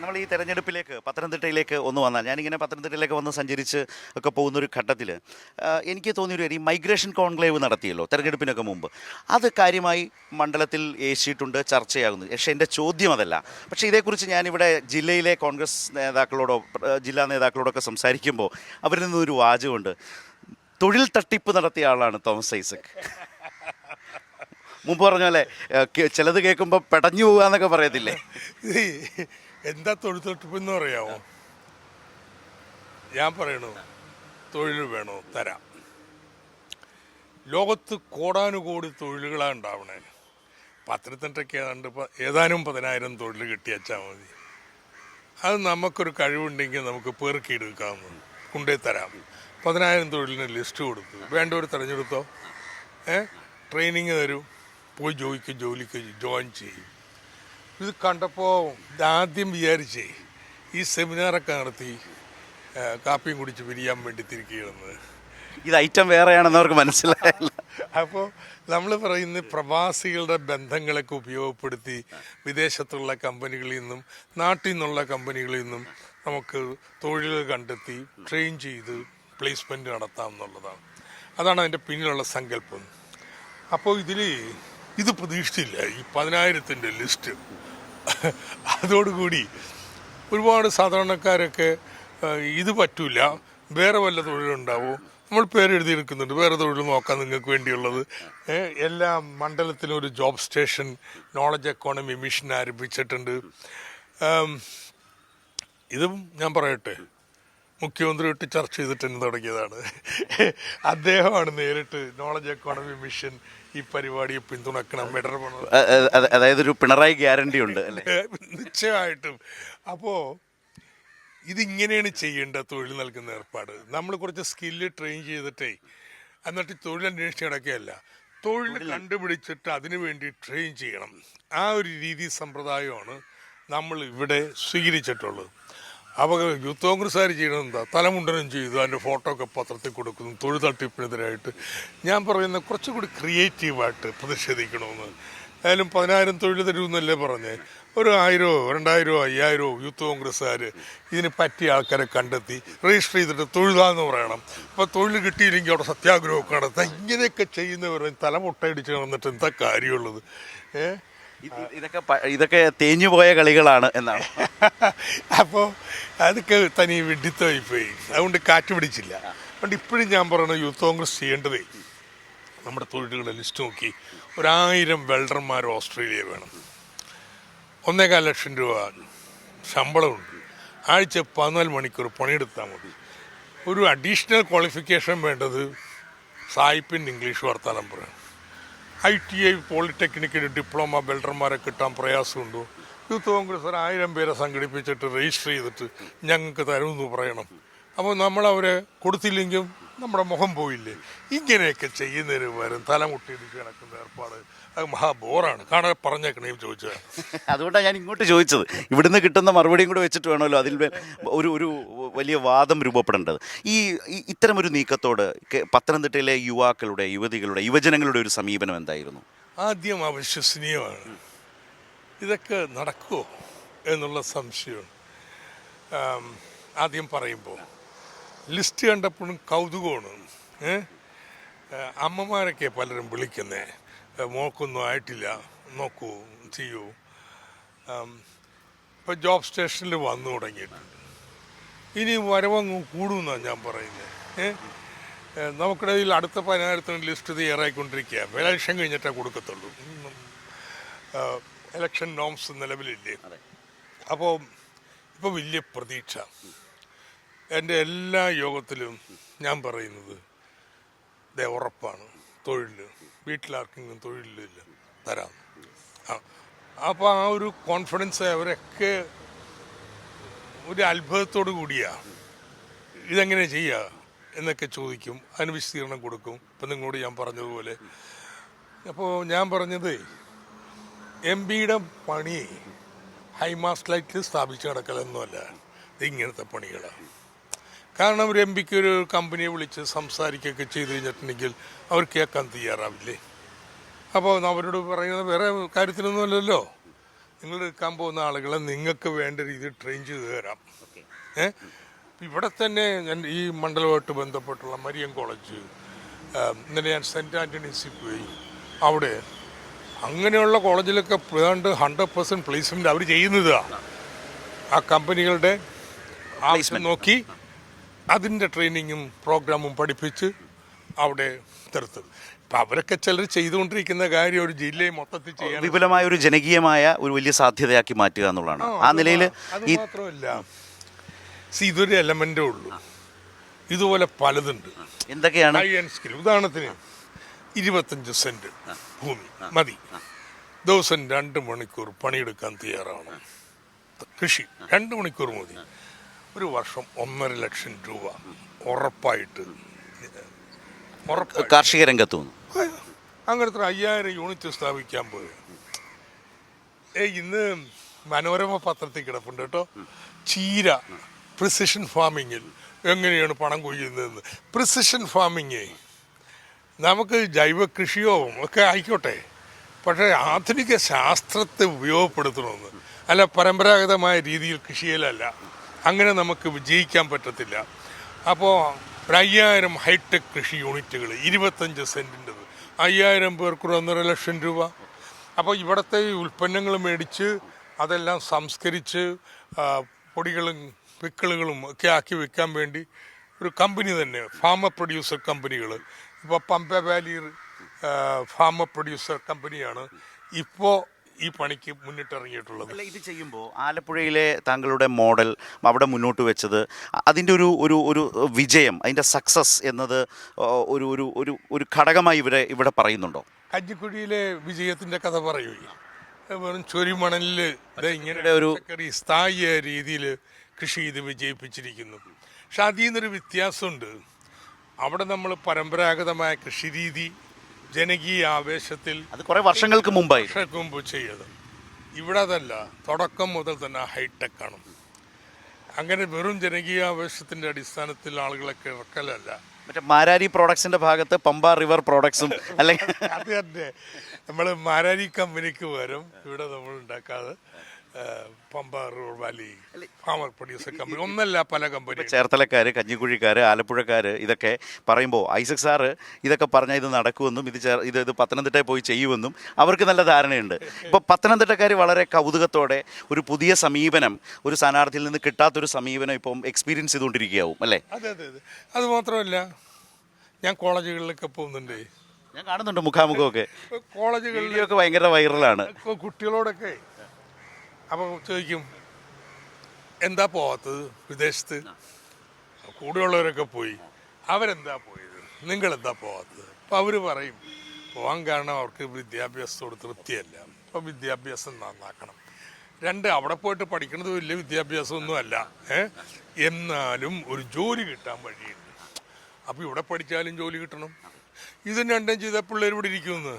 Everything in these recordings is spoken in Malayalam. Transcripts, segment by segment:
നമ്മൾ ഈ തെരഞ്ഞെടുപ്പിലേക്ക് പത്തനംതിട്ടയിലേക്ക് ഒന്ന് വന്നാൽ ഞാനിങ്ങനെ പത്തനംതിട്ടയിലേക്ക് വന്ന് സഞ്ചരിച്ച് ഒക്കെ പോകുന്ന ഒരു ഘട്ടത്തിൽ എനിക്ക് തോന്നിയൊരു കാര്യം മൈഗ്രേഷൻ കോൺക്ലേവ് നടത്തിയല്ലോ തെരഞ്ഞെടുപ്പിനൊക്കെ മുമ്പ്. അത് കാര്യമായി മണ്ഡലത്തിൽ ഏശിയിട്ടുണ്ട് ചർച്ചയാകുന്നു. പക്ഷേ എന്റെ ചോദ്യം അതല്ല. പക്ഷേ ഇതേക്കുറിച്ച് ഞാനിവിടെ ജില്ലയിലെ കോൺഗ്രസ് നേതാക്കളോടോ ജില്ലാ നേതാക്കളോടൊക്കെ സംസാരിക്കുമ്പോൾ അവരിൽ നിന്നൊരു വാചകമുണ്ട്. തൊഴിൽ തട്ടിപ്പ് നടത്തിയ ആളാണ് തോമസ് ഐസക്. മുമ്പ് പറഞ്ഞ പോലെ ചിലത് കേൾക്കുമ്പോൾ പെടഞ്ഞു പോകുക എന്നൊക്കെ പറയത്തില്ലേ എന്താ തൊഴിൽ എന്ന് പറയാമോ ഞാൻ പറയണു തൊഴിൽ വേണോ? തരാം. ലോകത്ത് കോടാനുകോടി തൊഴിലുകളാണ് ഉണ്ടാവണേ. പത്തനംതിട്ടയ്ക്ക് ഏതാണ്ട് ഏതാനും പതിനായിരം തൊഴിൽ കിട്ടിയച്ചാൽ മതി. അത് നമുക്കൊരു കഴിവുണ്ടെങ്കിൽ നമുക്ക് പേർക്കിയെടുക്കാമെന്ന് കൊണ്ടേ തരാം. പതിനായിരം തൊഴിലിന് ലിസ്റ്റ് കൊടുത്തു വേണ്ടവർ തിരഞ്ഞെടുത്തോ. ഏ? ട്രെയിനിങ് തരും. പോയി ജോലിക്ക് ജോലിക്ക് ജോയിൻ ചെയ്യും. ഇത് കണ്ടപ്പോൾ ആദ്യം വിചാരിച്ചേ ഈ സെമിനാറൊക്കെ നടത്തി കാപ്പിയും കുടിച്ച് പിരിയാൻ വേണ്ടി തിരിക്കുകയാണെന്ന്. ഇത് ഐറ്റം വേറെയാണെന്ന് അവർക്ക് മനസ്സിലായില്ല. അപ്പോൾ നമ്മൾ പറയുന്ന പ്രവാസികളുടെ ബന്ധങ്ങളൊക്കെ ഉപയോഗപ്പെടുത്തി വിദേശത്തുള്ള കമ്പനികളിൽ നിന്നും നാട്ടിൽ നിന്നുള്ള കമ്പനികളിൽ നിന്നും നമുക്ക് തൊഴിലുകൾ കണ്ടെത്തി ട്രെയിൻ ചെയ്ത് പ്ലേസ്മെന്റ് നടത്താം എന്നുള്ളതാണ്. അതാണ് അതിന്റെ പിന്നിലുള്ള സങ്കല്പം. അപ്പോൾ ഇതിൽ ഇത് പ്രതീക്ഷിച്ചില്ല. ഈ പതിനായിരത്തിന്റെ ലിസ്റ്റ് അതോടുകൂടി ഒരുപാട് സാധാരണക്കാരൊക്കെ ഇത് പറ്റൂല വേറെ വല്ല തൊഴിലുണ്ടാവും? നമ്മൾ പേരെഴുതിയെടുക്കുന്നുണ്ട് വേറെ തൊഴിൽ നോക്കാൻ നിങ്ങൾക്ക് വേണ്ടിയുള്ളത്. എല്ലാ മണ്ഡലത്തിലും ഒരു job station knowledge economy mission ആരംഭിച്ചിട്ടുണ്ട്. ഇതും ഞാൻ പറയട്ടെ. മുഖ്യമന്ത്രിയായിട്ട് ചർച്ച ചെയ്തിട്ട് തന്നെ തുടങ്ങിയതാണ്. അദ്ദേഹമാണ് നേരിട്ട് നോളജ് എക്കോണമി മിഷൻ ഈ പരിപാടിയെ പിന്തുണക്കണം അ- അതായത് ഒരു പിണറായി ഗ്യാരണ്ടി ഉണ്ട് അല്ലേ? നിശ്ചയമായിട്ടും. അപ്പോൾ ഇതിങ്ങനെയാണ് ചെയ്യേണ്ട തൊഴിൽ നൽകുന്ന ഏർപ്പാട്. നമ്മൾ കുറച്ച് സ്കില്ല് ട്രെയിൻ ചെയ്തിട്ടേ എന്നിട്ട് തൊഴിൽ അന്വേഷിച്ച് കിടക്കുകയല്ല തൊഴിൽ കണ്ടുപിടിച്ചിട്ട് അതിനു വേണ്ടി ട്രെയിൻ ചെയ്യണം. ആ ഒരു രീതി സമ്പ്രദായമാണ് നമ്മൾ ഇവിടെ സ്വീകരിച്ചിട്ടുള്ളത്. അപ്പോൾ യൂത്ത് കോൺഗ്രസ്സുകാർ ചെയ്യണത് എന്താ തലമുണ്ടനം ചെയ്തു അതിന്റെ ഫോട്ടോ ഒക്കെ പത്രത്തിൽ കൊടുക്കുന്നു തൊഴിൽ തട്ടിപ്പിനെതിരായിട്ട്. ഞാൻ പറയുന്ന കുറച്ചുകൂടി ക്രിയേറ്റീവായിട്ട് പ്രതിഷേധിക്കണമെന്ന്. ഏതായാലും പതിനായിരം തൊഴിൽ തരുമെന്നല്ലേ പറഞ്ഞേ? ഒരു ആയിരമോ രണ്ടായിരമോ അയ്യായിരമോ യൂത്ത് കോൺഗ്രസ്സുകാർ ഇതിന് പറ്റിയ ആൾക്കാരെ കണ്ടെത്തി രജിസ്റ്റർ ചെയ്തിട്ട് തൊഴിലാന്ന് പറയണം. അപ്പോൾ തൊഴിൽ കിട്ടിയില്ലെങ്കിൽ അവിടെ സത്യാഗ്രഹമൊക്കെ നടത്താം. ഇങ്ങനെയൊക്കെ ചെയ്യുന്നവർ തലമുട്ടയടിച്ച് നടന്നിട്ട് എന്താ കാര്യമുള്ളത്? ഏഹ് ഇതൊക്കെ ഇതൊക്കെ തേഞ്ഞു പോയ കളികളാണ് എന്നാണ്. അപ്പോൾ അതൊക്കെ തനി വിഡിത്തമായി പോയി. അതുകൊണ്ട് കാറ്റ് പിടിച്ചില്ല. അതുകൊണ്ട് ഇപ്പോഴും ഞാൻ പറയണ യൂത്ത് കോൺഗ്രസ് ചെയ്യേണ്ടതേ നമ്മുടെ തൊഴിലുകളെ ലിസ്റ്റ് നോക്കി. ഒരായിരം വെൽഡർമാർ ഓസ്ട്രേലിയ വേണം. ഒന്നേകാൽ ലക്ഷം രൂപ ശമ്പളമുണ്ട്. ആഴ്ച പതിനാല് മണിക്കൂർ പണിയെടുത്താൽ മതി. ഒരു അഡീഷണൽ ക്വാളിഫിക്കേഷൻ വേണ്ടത് സായിപ്പിൻ ഇംഗ്ലീഷ് വർത്താനം പറയാം ഐ ടി ഐ പോളിടെക്നിക്കിന് ഡിപ്ലോമ ബിൽഡർമാരെ കിട്ടാൻ പ്രയാസമുണ്ടോ? യൂത്ത് കോൺഗ്രസ് ഒരു ആയിരം പേരെ സംഘടിപ്പിച്ചിട്ട് രജിസ്റ്റർ ചെയ്തിട്ട് ഞങ്ങൾക്ക് തരുമെന്ന് പറയണം. അപ്പോൾ നമ്മളവരെ കൊടുത്തില്ലെങ്കിലും നമ്മുടെ മുഖം പോയില്ലേ? ഇങ്ങനെയൊക്കെ ചെയ്യുന്നതിന് പകരം തലമുട്ടി കിടക്കുന്ന ഏർപ്പാട്. അത് മഹാബോറാണ് കാണാൻ പറഞ്ഞേക്കണേ ചോദിച്ചത്. അതുകൊണ്ടാണ് ഞാൻ ഇങ്ങോട്ട് ചോദിച്ചത്. ഇവിടുന്ന് കിട്ടുന്ന മറുപടിയും കൂടെ വെച്ചിട്ട് വേണമല്ലോ. അതിൽ ഒരു ഒരു വലിയ വാദം രൂപപ്പെടേണ്ടത്. ഈ ഈ- ഇത്തരം ഒരു നീക്കത്തോട് പത്തനംതിട്ടയിലെ യുവാക്കളുടെ യുവതികളുടെ യുവജനങ്ങളുടെ ഒരു സമീപനം എന്തായിരുന്നു? ആദ്യം അവിശ്വസനീയമാണ്. ഇതൊക്കെ നടക്കുമോ എന്നുള്ള സംശയമാണ്. ആദ്യം പറയുമ്പോൾ ലിസ്റ്റ് കണ്ടപ്പോഴും കൗതുകമാണ്. അമ്മമാരൊക്കെ പലരും വിളിക്കുന്നേ മോക്കൊന്നും ആയിട്ടില്ല നോക്കൂ ചെയ്യൂ. ഇപ്പം ജോബ് സ്റ്റേഷനിൽ വന്നു തുടങ്ങിയിട്ടുണ്ട് ഇനി വരവങ്ങ് കൂടുമെന്നാണ് ഞാൻ പറയുന്നത് നമുക്കിടയിൽ അടുത്ത പതിനായിരത്തിന് ലിസ്റ്റ് തയ്യാറായിക്കൊണ്ടിരിക്കുക ഇലക്ഷൻ കഴിഞ്ഞിട്ടേ കൊടുക്കത്തുള്ളൂ. ഇലക്ഷൻ നോംസ് നിലവിലില്ലേ? അപ്പോൾ ഇപ്പോൾ വലിയ പ്രതീക്ഷ. എന്റെ എല്ലാ യോഗത്തിലും ഞാൻ പറയുന്നത് ദേ ഉറപ്പാണ് തൊഴിൽ വീട്ടിലാർക്കെങ്കിലും തൊഴിലില്ല തരാം. അപ്പോൾ ആ ഒരു കോൺഫിഡൻസ് അവരൊക്കെ ഒരു അത്ഭുതത്തോടു കൂടിയാ. ഇതെങ്ങനെ ചെയ്യുക എന്നൊക്കെ ചോദിക്കും അതിന് വിശദീകരണം കൊടുക്കും. ഇപ്പം നിങ്ങളോട് ഞാൻ പറഞ്ഞതുപോലെ. അപ്പോൾ ഞാൻ പറഞ്ഞത് എം പിയുടെ പണി ഹൈമാസ്റ്റ് ലൈറ്റിൽ സ്ഥാപിച്ച് കിടക്കലൊന്നുമല്ല ഇങ്ങനത്തെ പണികളാണ് കാരണം ഒരു എം പിക്ക് ഒരു കമ്പനിയെ വിളിച്ച് സംസാരിക്കുകയൊക്കെ ചെയ്ത് കഴിഞ്ഞിട്ടുണ്ടെങ്കിൽ അവർ കേൾക്കാൻ തയ്യാറാവില്ലേ? അപ്പോൾ അവരോട് പറയുന്നത് വേറെ കാര്യത്തിനൊന്നുമല്ലല്ലോ നിങ്ങൾ എടുക്കാൻ പോകുന്ന ആളുകളെ നിങ്ങൾക്ക് വേണ്ട രീതിയിൽ ട്രെയിൻ ചെയ്ത് തരാം. ഏഹ് ഇവിടെ തന്നെ ഞാൻ ഈ മണ്ഡലമായിട്ട് ബന്ധപ്പെട്ടുള്ള മരിയൻ കോളേജ് ഇന്നലെ ഞാൻ സെന്റ് ആന്റണീസിൽ പോയി അവിടെ അങ്ങനെയുള്ള കോളേജിലൊക്കെ ഏതാണ്ട് ഹൺഡ്രഡ് പെർസെന്റ് പ്ലേസ്മെന്റ് അവർ ചെയ്യുന്നതാണ് ആ കമ്പനികളുടെ ആവശ്യം നോക്കി അതിന്റെ ട്രെയിനിങ്ങും പ്രോഗ്രാമും പഠിപ്പിച്ച് അവിടെ നിർത്തും. ഇപ്പം അവരൊക്കെ ചിലർ ചെയ്തുകൊണ്ടിരിക്കുന്ന കാര്യം ഒരു ജില്ലയെ മൊത്തത്തിൽ ചെയ്യാൻ വിപുലമായ ഒരു ജനകീയമായ ഒരു വലിയ സാധ്യതയാക്കി മാറ്റുക എന്നുള്ളതാണ്. ആ നിലയിൽ അത് മാത്രമല്ല സി ഇതൊരു എലമെന്റേ ഉള്ളൂ. ഇതുപോലെ പലതുണ്ട്. എന്തൊക്കെയാണ്? ഹൈ ആൻഡ് സ്കിൽ ഉദാഹരണത്തിന് ഇരുപത്തഞ്ച് സെന്റ് ഭൂമി മതി. ദിവസം രണ്ട് മണിക്കൂർ പണിയെടുക്കാൻ തയ്യാറാണ് കൃഷി രണ്ട് മണിക്കൂർ മതി. ഒരു വർഷം ഒന്നര ലക്ഷം രൂപ ഉറപ്പായിട്ട് കാർഷിക രംഗത്തു അങ്ങനത്തെ അയ്യായിരം യൂണിറ്റ് സ്ഥാപിക്കാൻ പോയി. ഏ ഇന്ന് മനോരമ പത്രത്തിൽ കിടപ്പുണ്ട് കേട്ടോ. ചീര പ്രിസിഷൻ ഫാമിങ്ങിൽ എങ്ങനെയാണ് പണം കൊയ്യുന്നതെന്ന്. പ്രിസിഷൻ ഫാമിങ് നമുക്ക് ജൈവ കൃഷിയോ ഒക്കെ ആയിക്കോട്ടെ. പക്ഷേ ആധുനിക ശാസ്ത്രത്തെ ഉപയോഗപ്പെടുത്തണമെന്ന്. അല്ല പരമ്പരാഗതമായ രീതിയിൽ കൃഷിയിലല്ല. അങ്ങനെ നമുക്ക് വിജയിക്കാൻ പറ്റത്തില്ല. അപ്പോൾ ഒരു അയ്യായിരം ഹൈടെക് കൃഷി യൂണിറ്റുകൾ ഇരുപത്തഞ്ച് സെന്റിന്റെത് അയ്യായിരം പേർക്ക് ഒന്നര ലക്ഷം രൂപ. അപ്പോൾ ഇവിടുത്തെ ഈ ഉൽപ്പന്നങ്ങൾ മേടിച്ച് അതെല്ലാം സംസ്കരിച്ച് പൊടികളും പിക്കിളുകളും ഒക്കെ ആക്കി വെക്കാൻ വേണ്ടി ഒരു കമ്പനി തന്നെ ഫാമർ പ്രൊഡ്യൂസർ കമ്പനികൾ. ഇപ്പോൾ പമ്പ വാലി ഫാമർ പ്രൊഡ്യൂസർ കമ്പനിയാണ്. ഇപ്പോൾ ഈ പണിക്ക് മുന്നിട്ടിറങ്ങിയിട്ടുള്ളത്. അല്ല ഇത് ചെയ്യുമ്പോൾ ആലപ്പുഴയിലെ താങ്കളുടെ മോഡൽ അവിടെ മുന്നോട്ട് വെച്ചത് അതിന്റെ ഒരു ഒരു ഒരു വിജയം അതിന്റെ സക്സസ് എന്നത് ഒരു ഒരു ഒരു ഒരു ഘടകമായി ഇവിടെ ഇവിടെ പറയുന്നുണ്ടോ? കഞ്ഞിക്കുഴിയിലെ വിജയത്തിന്റെ കഥ പറയൂ. വെറും ചൊരിമണലിൽ ഇങ്ങനെ ഒരു- സ്ഥായിയായ രീതിയിൽ കൃഷി ചെയ്ത് വിജയിപ്പിച്ചിരിക്കുന്നു. പക്ഷെ അതിൽ നിന്നൊരു വ്യത്യാസമുണ്ട്. അവിടെ നമ്മൾ പരമ്പരാഗതമായ കൃഷിരീതി ജനകീയ ആവേശത്തിൽ അത് കുറെ വർഷങ്ങൾക്ക് മുമ്പായി. വർഷങ്ങൾക്ക് മുമ്പ് ചെയ്തത്. ഇവിടെ അതല്ല തുടക്കം മുതൽ തന്നെ ഹൈടെക് ആണ്. അങ്ങനെ വെറും ജനകീയ ആവേശത്തിന്റെ അടിസ്ഥാനത്തിൽ ആളുകളൊക്കെ ഇറക്കലല്ല മറ്റേ മാരാരി പ്രോഡക്ട്സിന്റെ ഭാഗത്ത് പമ്പ റിവർ പ്രോഡക്ട്സും അല്ലെങ്കിൽ അത് തന്നെ. നമ്മൾ മാരാരി കമ്പനിക്ക് പകരം ഇവിടെ നമ്മൾ ഉണ്ടാക്കാതെ പമ്പ റൂർ വാലി ഫാമർ പ്രൊഡ്യൂസർ കമ്പനി ഒന്നല്ല പല കമ്പനി ചേർത്തലക്കാർ കഞ്ഞിക്കുഴിക്കാർ ആലപ്പുഴക്കാർ ഇതൊക്കെ പറയുമ്പോൾ ഐസക് സാറ് ഇതൊക്കെ പറഞ്ഞാൽ ഇത് നടക്കുമെന്നും ഇത് ചേർ ഇത് ഇത് പത്തനംതിട്ടയിൽ പോയി ചെയ്യുമെന്നും അവർക്ക് നല്ല ധാരണയുണ്ട്. ഇപ്പോൾ പത്തനംതിട്ടക്കാർ വളരെ കൗതുകത്തോടെ ഒരു പുതിയ സമീപനം ഒരു സ്ഥാനാർത്ഥിയിൽ നിന്ന് കിട്ടാത്തൊരു സമീപനം ഇപ്പം എക്സ്പീരിയൻസ് ചെയ്തുകൊണ്ടിരിക്കുകയാവും അല്ലേ? അതെ അതെ അതെ. അത് മാത്രമല്ല ഞാൻ കോളേജുകളിലൊക്കെ പോകുന്നുണ്ട്. ഞാൻ കാണുന്നുണ്ട് മുഖാമുഖമൊക്കെ. കോളേജുകളിലൊക്കെ ഭയങ്കര വൈറലാണ് കുട്ടികളോടൊക്കെ അപ്പോൾ ചോദിക്കും എന്താ പോവാത്തത് വിദേശത്ത്? കൂടെയുള്ളവരൊക്കെ പോയി. അവരെന്താ പോയത്? നിങ്ങളെന്താ പോവാത്തത്? അപ്പോൾ അവർ പറയും പോകാൻ കാരണം അവർക്ക് വിദ്യാഭ്യാസത്തോട് തൃപ്തിയല്ല. അപ്പോൾ വിദ്യാഭ്യാസം നന്നാക്കണം. രണ്ട് അവിടെ പോയിട്ട് പഠിക്കുന്നത് വലിയ വിദ്യാഭ്യാസമൊന്നും അല്ല എന്നാലും ഒരു ജോലി കിട്ടാൻ വഴിയുണ്ട്. അപ്പോൾ ഇവിടെ പഠിച്ചാലും ജോലി കിട്ടണം. ഇതും രണ്ടും ചെയ്ത പിള്ളേർ ഇവിടെ ഇരിക്കുന്നു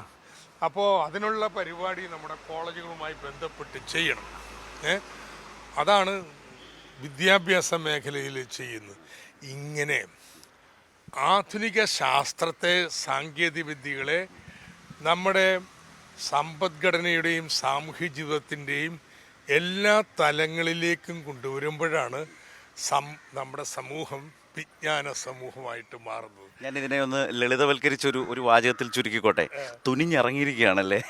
അപ്പോൾ അതിനുള്ള പരിപാടി നമ്മുടെ കോളേജുകളുമായി ബന്ധപ്പെട്ട് ചെയ്യണം. അതാണ് വിദ്യാഭ്യാസ മേഖലയിൽ ചെയ്യുന്നത്. ഇങ്ങനെ ആധുനിക ശാസ്ത്രത്തെ സാങ്കേതിക വിദ്യകളെ നമ്മുടെ സമ്പദ്ഘടനയുടെയും സാമൂഹ്യ ജീവിതത്തിന്റെയും എല്ലാ തലങ്ങളിലേക്കും കൊണ്ടുവരുമ്പോഴാണ് സം നമ്മുടെ സമൂഹം വിജ്ഞാന സമൂഹമായിട്ട് മാറുന്നത്. ഞാൻ ഇതിനെ ഒന്ന് ലളിതവൽക്കരിച്ചൊരു ഒരു വാചകത്തിൽ ചുരുക്കിക്കോട്ടെ. തുനിഞ്ഞിറങ്ങിയിരിക്കുകയാണല്ലേ?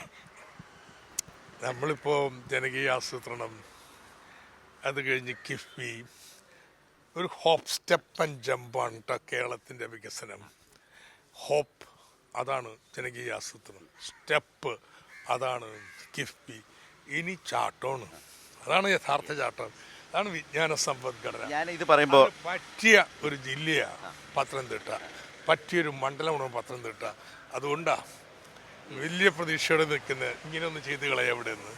നമ്മളിപ്പോൾ ജനകീയ ആസൂത്രണം അത് കഴിഞ്ഞ് കിഫ്ബി ഒരു ഹോപ്പ് സ്റ്റെപ്പ് ആൻഡ് ജമ്പാണ് കേട്ടോ കേരളത്തിന്റെ വികസനം. ഹോപ്പ് അതാണ് ജനകീയ ആസൂത്രണം. സ്റ്റെപ്പ് അതാണ് കിഫ്ബി. ഇനി ചാട്ടമാണ്. അതാണ് യഥാർത്ഥ ചാട്ടം. അതാണ് വിജ്ഞാന സമ്പദ്ഘടന. ഞാൻ ഇത് പറയുമ്പോൾ പറ്റിയ ഒരു ജില്ലയാണ് പത്തനംതിട്ട. പറ്റിയൊരു മണ്ഡലമാണ് പത്തനംതിട്ട. അതുകൊണ്ടാണ് വലിയ പ്രതീക്ഷയോടെ നിൽക്കുന്നത് ഇങ്ങനെയൊന്ന് ചെയ്ത് കളയാം ഇവിടെ നിന്ന്